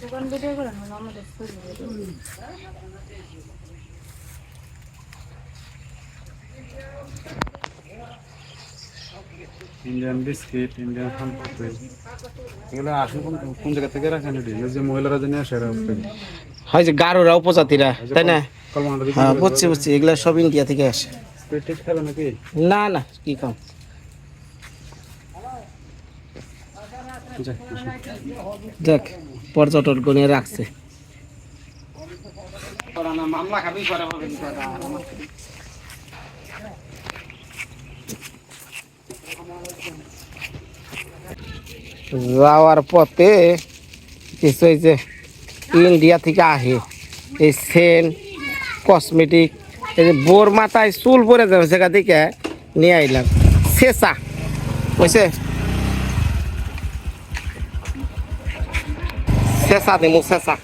দোকান ভিডিও করেন আমাদের ইন্ডিয়ান বিস্কিট ইন্ডিয়ান খানপাতি এগুলো আসলে কোন কোন জায়গা থেকে রাখেন এটি যে মহিলারা জানি আসে হয় যে গারোরা উপজাতিরা তাই না? হ্যাঁ বুঝছি বুঝছি এগুলো সব ইন্ডিয়া থেকে আসে। পেট খাবে নাকি? না না কি কম যাক, আসুন। দেখ পর্যটন গণে রাখছে। যাওয়ার পথে কিছু যে ইন্ডিয়া থেকে আহে, এই সেন কসমেটিক, এই বোর মাথায় চুল পরে যাবে, সেখান থেকে নিয়ে আইলাম। শেষা, বুঝছে? দেবো শেষা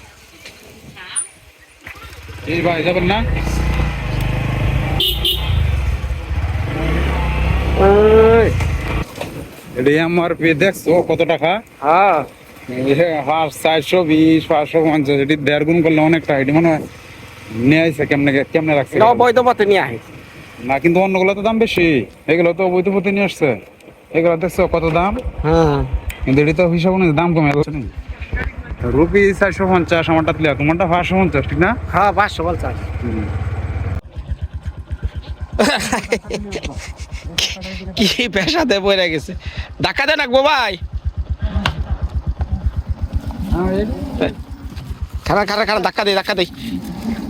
এই ভাই যাবেন না? এটা এমআরপি দেখছ কত টাকা? হ্যাঁ। হাফ চারশো বিশ পাঁচশো পঞ্চাশ এটি দেড় গুণ করলে অনেকটা এটি মনে হয় নিয়ে আসছে কেমনে কেমনে রাখছে এটা অবৈধ পথে নিয়ে আহে। না কিন্তু অন্যগুলো তো দাম বেশি। এগুলো তো অবৈধ পথে নিয়ে আসছে। এগুলো দেখছ কত দাম? হ্যাঁ। কিন্তু এটি তো হিসাব দাম কমে যাচ্ছে না রুপি চারশো পঞ্চাশ আমারটা তুলে তোমারটা পাঁচশো পঞ্চাশ ঠিক না? হ্যাঁ পাঁচশো পঞ্চাশ। কি পেশাতে বইরা গেছে? ধাক্কা দেন রাখব ভাই? খানা খানা খানা ধাক্কা দেই ধাক্কা দেই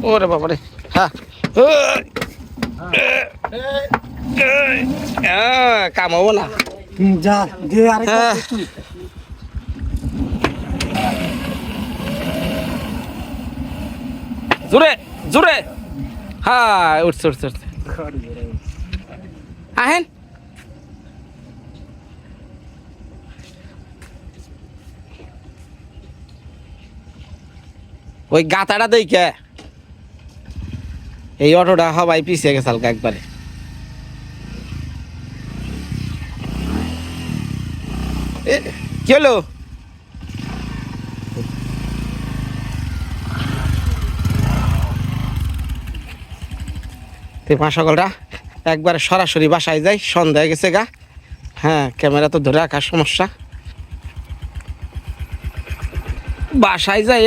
ওরে বাবারে। হ্যাঁ। কাম হব না। যা দে আরে জোরে জোরে। হ্যাঁ উঠছে উঠছে উঠছে। আহেন। ওই গাতাটা দেই কে এই অটোটা হবাই পিছিয়ে গেছে হালকা একবারে। এ, কি হলো? তে মা সকলরা একবারে সরাসরি বাসায় যাই সন্ধ্যা হয়ে গেছে গা। হ্যাঁ ক্যামেরা তো ধরে রাখার সমস্যা। বাসায় যাই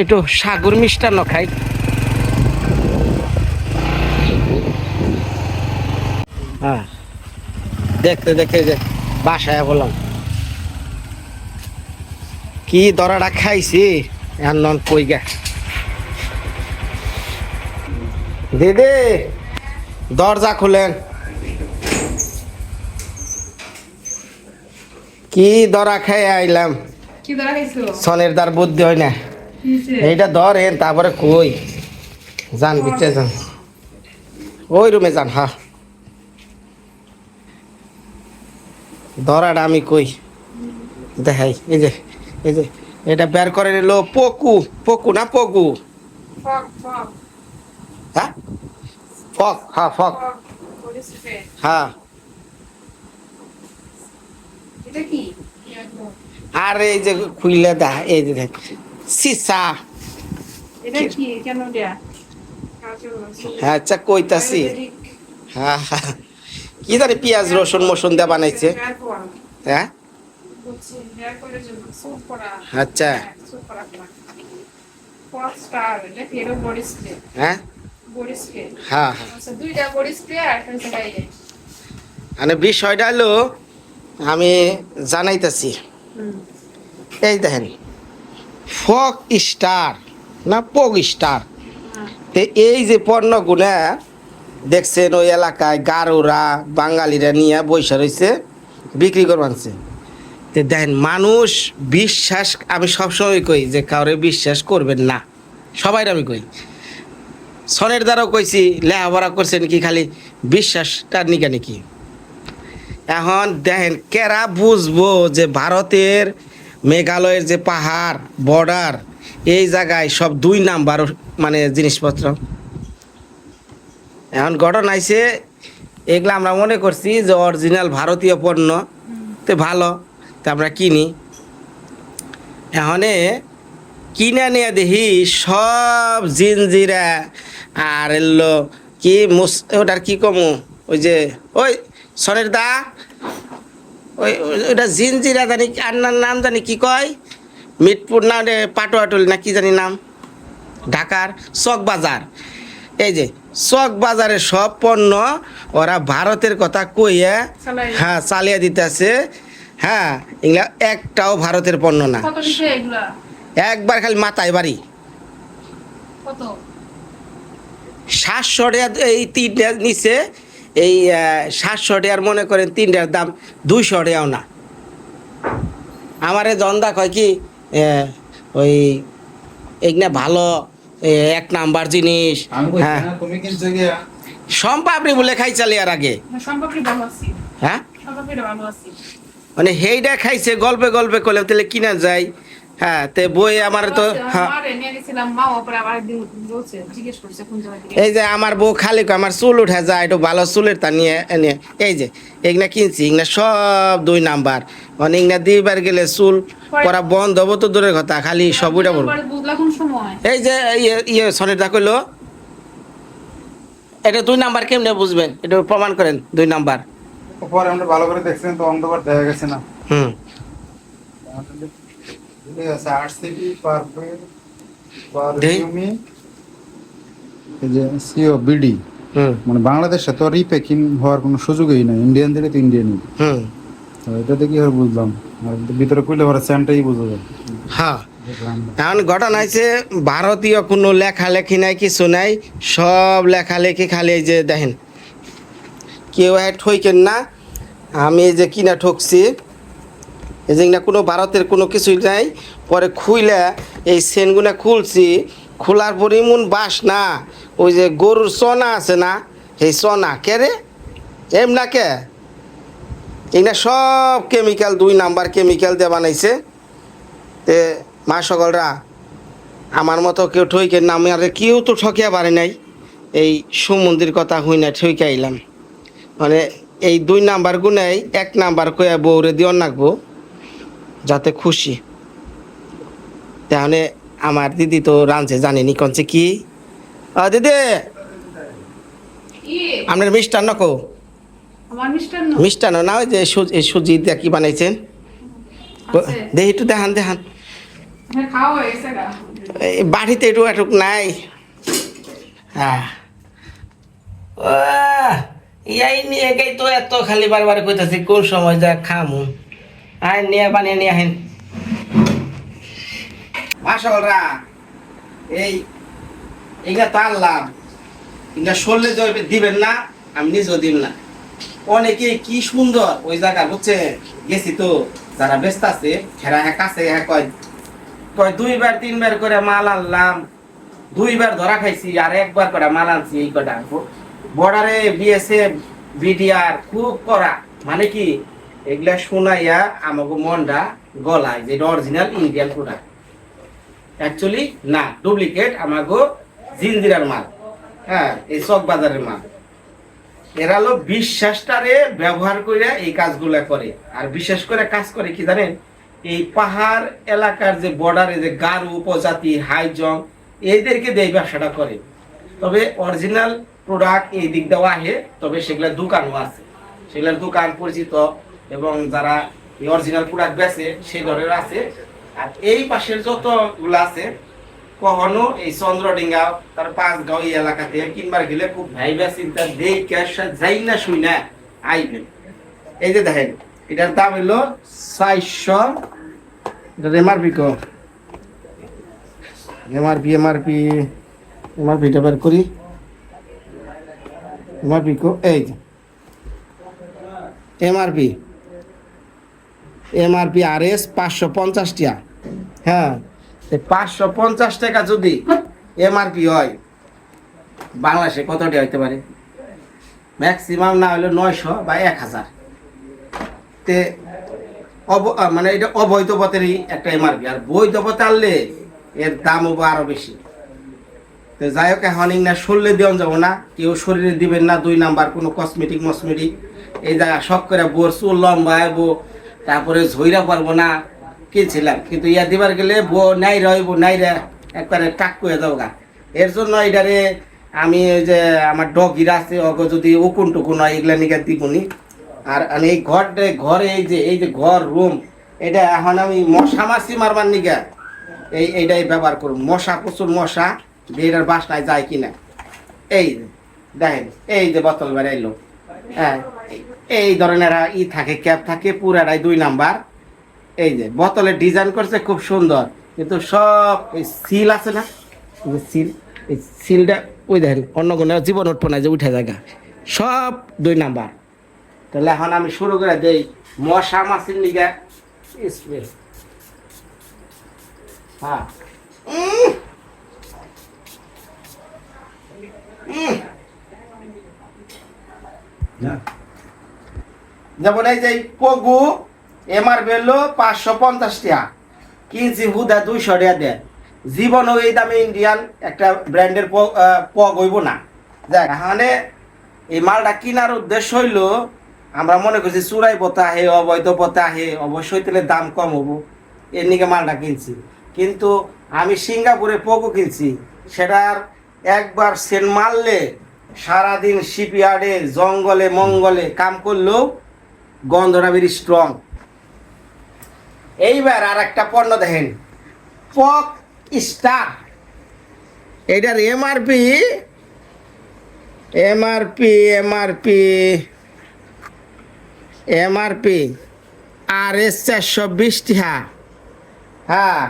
একটু সাগর মিষ্টান্ন খাই। হ্যাঁ দেখতে দেখতে যে বাসায় বললাম। কি দরাটা খাইছি? নন কই গা? দিদি দরজা খুলেন। কি দরা খেয়ে আইলাম? সনের দার বুদ্ধি হয় না। এইটা ধরেন তারপরে কই? যান বিচে যান। ওই রুমে যান হা। ধরাটা আমি কই? দেখাই এই যে এই যে এটা বের করে নিল পকু পকু না পকু। হ্যাঁ? ফক হ্যাঁ ফক। হ্যাঁ। আর এই যে খুইলে দা এই যে দেখ সিসা। হ্যাঁ আচ্ছা কইতাছি। হ্যাঁ হ্যাঁ। কি জানি পেঁয়াজ রসুন মসুন দিয়ে বানাইছে। হ্যাঁ? আচ্ছা। হ্যাঁ? হ্যাঁ। হ্যাঁ গায়ে মানে বিষয়টা হলো আমি জানাইতেছি। এই দেখেন ফক স্টার না পগ স্টার? তে এই যে পণ্যগুলা দেখছেন ওই এলাকায় গারোরা বাঙালিরা নিয়ে বৈশা রয়েছে বিক্রি করবানছে তে দেখেন মানুষ বিশ্বাস আমি সবসময় কই যে কাউরে বিশ্বাস করবেন না। সবাই আমি কই। সনের দ্বারাও কইছি লেখাপড়া করছেন কি খালি বিশ্বাসটার নিকা নাকি। এখন দেখেন, কেরা বুঝব যে ভারতের মেঘালয়ের যে পাহাড় বর্ডার এই জায়গায় সব দুই নাম্বার মানে জিনিসপত্র। এখন ঘটনা আইছে এগুলা আমরা মনে করছি যে অরিজিনাল ভারতীয় পণ্য, তে ভালো, তা আমরা কিনি। এখানে কিনে নিয়ে দেখি সব জিনজিরা আর এলো কি মুস ওটার কি কমু? ওই যে ওই সনের দা? ওই ওটা জিনজিরা জানি আর নাম জানি কি কয়? মিটপুর না পাটোয়াটুল না কি জানি নাম? ঢাকার চক বাজার। এই যে চক বাজারের সব পণ্য ওরা ভারতের কথা কইয়ে। হ্যাঁ চালিয়ে দিতেছে। হ্যাঁ এগুলা একটাও ভারতের পণ্য না। একবার খালি মাথায় বাড়ি। কত? সাতশো টাকা এই তিনটা নিচে এই সাতশো টাকার মনে করেন তিনটার দাম দুইশো টাকাও না। আমারে দন্দা কয় কি ওই এগুলা ভালো এক নাম্বার জিনিস হ্যাঁ। না, তুমি সম্পাপড়ি বলে খাই চালি আর আগে। হ্যাঁ? মানে হেইটা খাইছে গল্পে গল্পে করলাম তাহলে কিনা যায়। হ্যাঁ তে বই আমার তো হ্যাঁ। এই যে আমার বউ খালি কয়, আমার চুল উঠে যায় একটু ভালো চুলের তা নিয়ে এনে এই যে এগুলা কিনছি এগুলা সব দুই নাম্বার। মানে এগুলা দিবার গেলে চুল পরা বন্ধ হব তো দূরের কথা খালি সব কোন সময়? এই যে ইয়ে ইয়ে সনিটা কইলো এটা দুই নাম্বার কেমনে বুঝবেন? এটা প্রমাণ করেন দুই নাম্বার। পরে আমরা ভালো করে দেখছেন তো অন্ধকার দেখা গেছে না। হুম। ঠিক আছে সিও বিডি মানে বাংলাদেশে তো রিপ্যাকিং হওয়ার কোনো সুযোগই নাই ইন্ডিয়ান দিলে তো ইন্ডিয়ানই হুম। এটাতে কি হবে বুঝলাম আর ভিতরে কইলে পরে স্যামটাই বুঝা যায়। হ্যাঁ। এখন ঘটনা হয়েছে ভারতীয় কোনো লেখালেখি নাই কিছু নাই সব লেখালেখি খালি এই যে দেখেন কেউ ঠইকেন না আমি যে কিনা ঠকছি। এই যে কোনো ভারতের কোনো কিছুই নাই, পরে খুইলে এই সেনগুনা খুলছি, খোলার পর ইমন বাস না, ওই যে গরুর চনা আছে না এই চনা, কে রে? এম না কে? এগুলা সব কেমিক্যাল, দুই নাম্বার কেমিক্যাল দিয়ে বানাইছে। তে মা সকলরা, আমার মতো কেউ ঠইকে নামে আর কেউ তো ঠকিয়া পারে নাই। এই সুমন্দির কথা হই না ঠইকে আইলাম। মানে এই দুই নাম্বার গুনাই এক নাম্বার কয়া বউরে দিও নাকবো যাতে খুশি। তাহলে আমার দিদি তো রাঁধছে জানেনি কনছে কি? দিদি! আপনার মিষ্টান্ন কো? মিষ্টান্ন? না ওই যে সুজি সুজি কি বানাইছেন। দেখি একটু দেখান দেখান। হ্যাঁ বাড়িতে একটু এটুক নাই। হ্যাঁ ইয়াই নিয়ে তো এত খালি বারবার কইতাছি কোন সময় যা খামু। আয়, নিয়ে বানিয়ে নিয়ে আহেন। মাসালরা এই এইটা তো আনলাম এটা সরলে দিবেন না, আমি নিজেও দিব না। অনেকে কি সুন্দর ওই জায়গা, বুঝছে? গেছি তো, যারা ব্যস্ত আছে হেরা হ্যাঁ কাছে হ্যাঁ কয় কয়, দুইবার, তিনবার করে মাল আনলাম। দুইবার ধরা খাইছি, আর একবার করে মাল আনছি, এই কটা বর্ডারে বিএসএফ, বিডিআর, খুব করা মানে কি? এগুলা শোনাইয়া আমাকে মনটা গলায় যে অরিজিনাল ইন্ডিয়ান প্রোডাক্ট অ্যাকচুয়ালি না ডুপ্লিকেট আমাকে জিনজিরার মাল। হ্যাঁ এই চক বাজারের মাল। এরা হলো বিশ্বাসটারে ব্যবহার করে এই কাজগুলা করে। আর বিশেষ করে কাজ করে কি জানেন? এই পাহাড় এলাকার যে বর্ডারে যে গারু, উপজাতি হাইজং এদেরকে দিয়ে ব্যবসাটা করে। তবে অরিজিনাল প্রোডাক্ট এই দিক দেওয়া আহে, তবে সেগুলোর দোকানও আছে। সেগুলোর দোকান পরিচিত এবং যারা অরিজিনাল প্রোডাক্ট বেচে, সেই ধরনের আছে। আর এই পাশের যতগুলো আছে, কখনো এই চন্দ্রডিঙ্গা, তার পাঁচগাঁও এই এলাকাতে কিনবার গেলে খুব ভাইবা চিন্তা দেখে যাই না শুই না আইবেন এই যে দেখেন, এটার দাম হলো চারশো এমআরপি কো। এমআরপি এমআরপি এমআরপিটা বের করি। এমআরপি কো, এই এমআরপি এমআরপি আর এস পাঁচশো পঞ্চাশ টাকা হ্যাঁ পাঁচশো পঞ্চাশ টাকা যদি এমআরপি হয়, বাংলাদেশে কত টাকা হইতে পারে? ম্যাক্সিমাম না হলে নয়শো বা এক হাজার। তে অব মানে এটা অবৈধ পথেরই একটা এমআরপি আর বৈধ পথে আনলে এর দাম হব আরও বেশি। তো যাই হোক, এখন না শরীরে দেওয়া যাব না। কেউ শরীরে দিবেন না, দুই নাম্বার কোনো কসমেটিক মসমেটিক এই জায়গা শখ করে বোর চুল লম্বা বো তারপরে ঝইরা পারব না। কিনছিলাম কিন্তু ইয়া দিবার গেলে বো নাই রইব, নাই রে, একবারে টাক করে দাও গা। এর জন্য এটারে আমি ওই যে আমার ডগিরা আছে অগ যদি উকুন টুকুন হয়, এগুলা নিকে দিবনি। আর আমি এই ঘরটা, ঘরে এই যে এই যে ঘর, রুম, এটা এখন আমি মশা মাছি মারবার নিকে এই এইটাই ব্যবহার করুন। মশা, প্রচুর মশা বেড়ার বাসনায় যায় কিনা। এই দেখেন, এই যে বোতল বেড়াইলো হ্যাঁ। এই- ধরনের ই থাকে, ক্যাপ থাকে, পুরাটাই দুই নাম্বার। এই যে বোতলের ডিজাইন করছে, খুব সুন্দর। কিন্তু সব এই সিল আছে না? সিল এই সিলটা ওই দেখেন, অন্য কোনো জীবন উঠবো না যে উঠে জায়গা। সব দুই নাম্বার। তাহলে এখন আমি শুরু করে দেই, মশা মাছির লিগা। স্প্রে হ্যাঁ। যেমন এই যে পগু এমআর বেলো পাঁচশো পঞ্চাশ টাকা কিনছি হুদা দুইশো টাকা দেয় জীবনও এই দামে ইন্ডিয়ান একটা ব্র্যান্ডের পগ হইব না। দেখ এই মালটা কেনার উদ্দেশ্য হইল, আমরা মনে করছি চুরাই পথা আহে, অবৈধ পথা আহে, অবশ্যই তাহলে দাম কম হব। এর নিকে মালটা কিনছি। কিন্তু আমি সিঙ্গাপুরে পগু কিনছি। সেটার একবার সেন মারলে সারাদিন শিপইয়ার্ডে, জঙ্গলে, মঙ্গলে কাম করলেও গন্ধটা বেরি স্ট্রং এইবার আর একটা পণ্য দেখেন। পক স্টার। এটার MRP MRP MRP MRP R S চারশো বিশ টাকা হ্যাঁ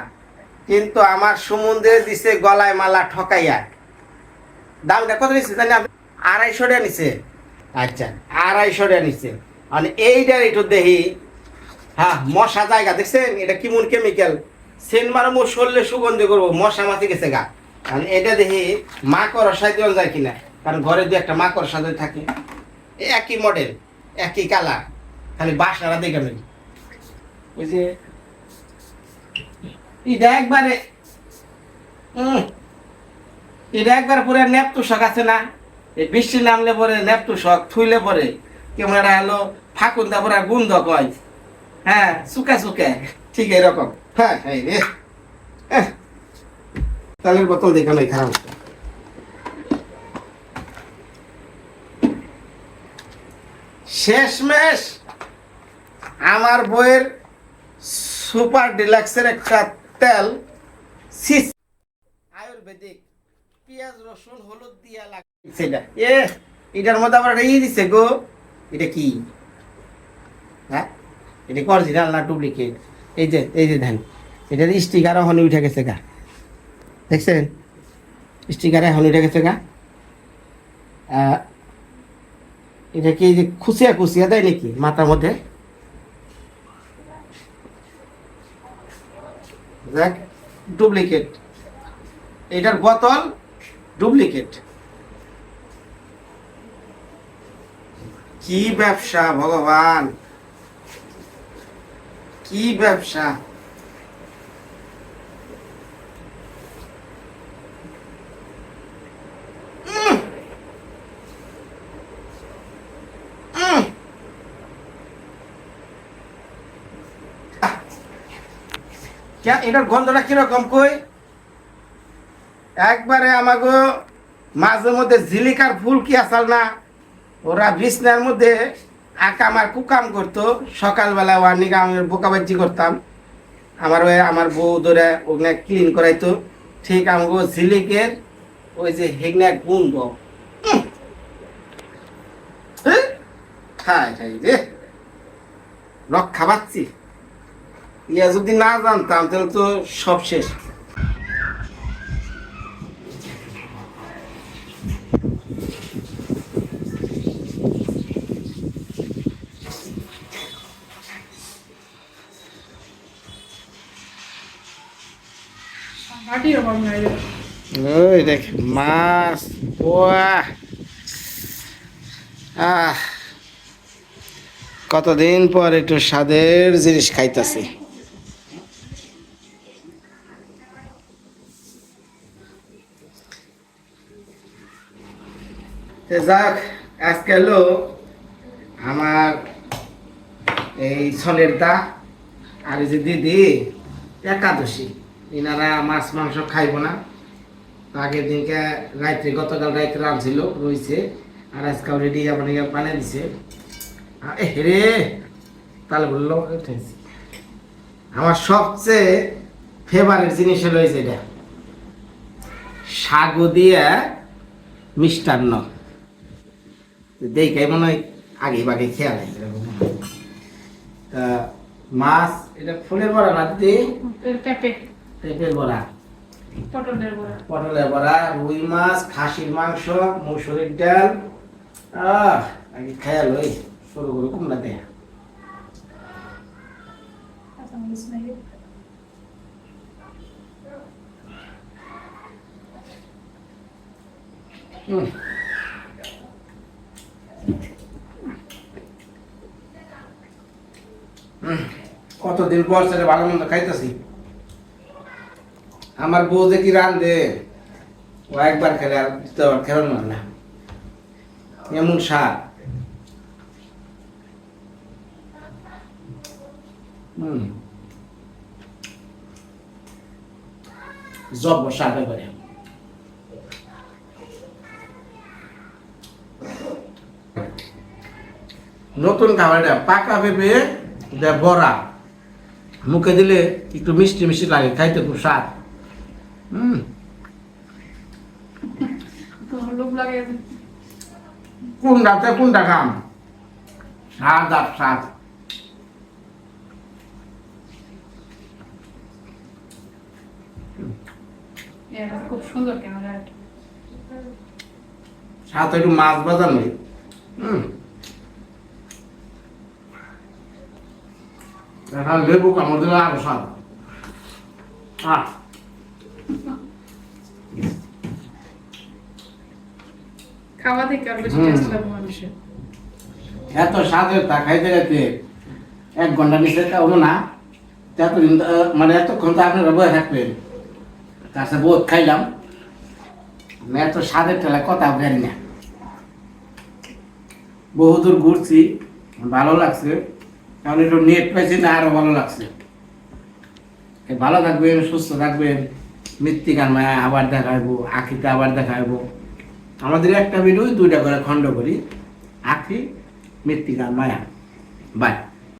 কিন্তু আমার সমুদ্রে দিছে গলায় মালা ঠকাইয়া। দামটা কত নিচ্ছে জানি আপনি? আড়াইশো টাকা নিছে। আচ্ছা আড়াইশো টাকা নিচ্ছে মানে এইটার একটু দেখি। হ্যাঁ মশা জায়গা, দেখছেন? এটা কেমন কেমিক্যাল সেন মারো মোর শরীরে সুগন্ধি করব, মশা মাছি গেছে গা। কারণ এটা দেখি, মাকড় সাই দেওয়া যায় কিনা? কারণ ঘরে দু একটা মাকড় সাজাই থাকে। এ একই মডেল একই কালার খালি বাসনাটা দেখে নেই ওই এটা একবারে এটা একবার পুরো নেপ তুষক আছে না? এই বৃষ্টি নামলে পরে নেপ শখ, থুইলে পরে। কেমন একটা হলো, ফাকুন তারপরে গুন্ধ কয়। হ্যাঁ সুকে সুকে ঠিক এরকম। হ্যাঁ এই রে। তালের বোতল দেখানো খারাপ শেষমেশ আমার বইয়ের সুপার ডিলাক্সের একটা তেল আয়ুর্বেদিক। পেঁয়াজ, রসুন, হলুদ দিয়া এটা এ, এটার মধ্যে আবার রেই দিছে গো। এটা কি? হ্যাঁ? এটা অরিজিনাল না ডুপ্লিকেট এই যে এই যে ধ্যান এটার স্টিকার এখন উঠে গেছে গা। দেখছেন? স্টিকার এখন উঠে গেছে গা। এটা কি যে খুশিয়া খুশিয়া দেয় নাকি মাথার মধ্যে? দেখ ডুপ্লিকেট এটার বোতল ডুপ্লিকেট কি ব্যবসা, ভগবান? কি ব্যবসা? এটার গন্ধটা কীরকম কই? একবারে আমাগো মাঝে মধ্যে ঝিলিকার ফুল কি আসাল না? ওরা বিছনার মধ্যে আকাম আর কুকাম করতো। সকালবেলা ওয়ার্নিকে আমি বোকাবাজি করতাম। আমার ওই আমার বউ ধরে ওখানে ক্লিন করাইতো। ঠিক আমাকে ঝিলিকের ওই যে হেগনা গুন্দ খাই রক্ষা পাচ্ছি। ইয়া যদি না জানতাম, তাহলে তো সব শেষ। মাটির অভাব নাই রে। ওই মাছ আহ। কতদিন পর একটু স্বাদের জিনিস খাইতাছি। যাক, আজকে হলো আমার এই সনের দা আর যে দিদি, একাদশী। এনারা মাছ, মাংস খাইব না। আগের দিনকে রাত্রে, গতকাল রাত্রে রাঁধছিল রয়েছে আর আজকাল রেডি যাব বানিয়ে দিছে। রে, তাহলে বলল আমার সবচেয়ে ফেভারিট জিনিস হলো এই যেটা সাগু দিয়ে মিষ্টান্ন। দেখে মনে হয় আগে বাগে খেয়াল তা মাছ, এটা ফুলের বড়া না দিদি? পেঁপের বড়া। পটলের বড়া। পটলের বড়া রুই মাছ খাসির মাংস মসুরির ডাল। আহ আগে খেয়াল ওই শুরু করে কুমড়া দেয়া। হুম, কতদিন পর সেটা ভালো মন্দ খাইতেছি? আমার বউ যে কি রান্ধে ও একবার খেলে আর দ্বিতীয়বার খেলো না এমন হুম। জব স্বাদ করে। নতুন খাবারটা পাকা এটা বড়া। মুখে দিলে একটু মিষ্টি মিষ্টি লাগে, খাইতে খুব স্বাদ হুম তোমার লোভ লাগে কোনটাতে কোনটা খাম? স্বাদ আর খুব সুন্দর ক্যামেরাটা সাথে একটু মাছ ভাজা নেই লেবু কামড় দিলে আরও স্বাদ। আহ। খাওয়া থেকে আর বেশি টেস্ট লাগে মানুষের এত স্বাদের তা খাইতে খাইতে এক ঘণ্টা নিচে না। এতদিন মানে এতক্ষণ তো আপনারা বয়ে থাকবেন তার বোধ খাইলাম। এত স্বাদের ঠেলা কথা না। বহুদূর ঘুরছি ভালো লাগছে। কারণ একটু নেট পেয়েছি না আরও ভালো লাগছে। ভালো থাকবেন সুস্থ থাকবেন। মৃত্তিকার মায়া আবার দেখাইবো আখিতে আবার দেখাইবো আমাদের একটা ভিডিও দুইটা করে খণ্ড করি। আখি মৃত্তিকা মায়া। বাই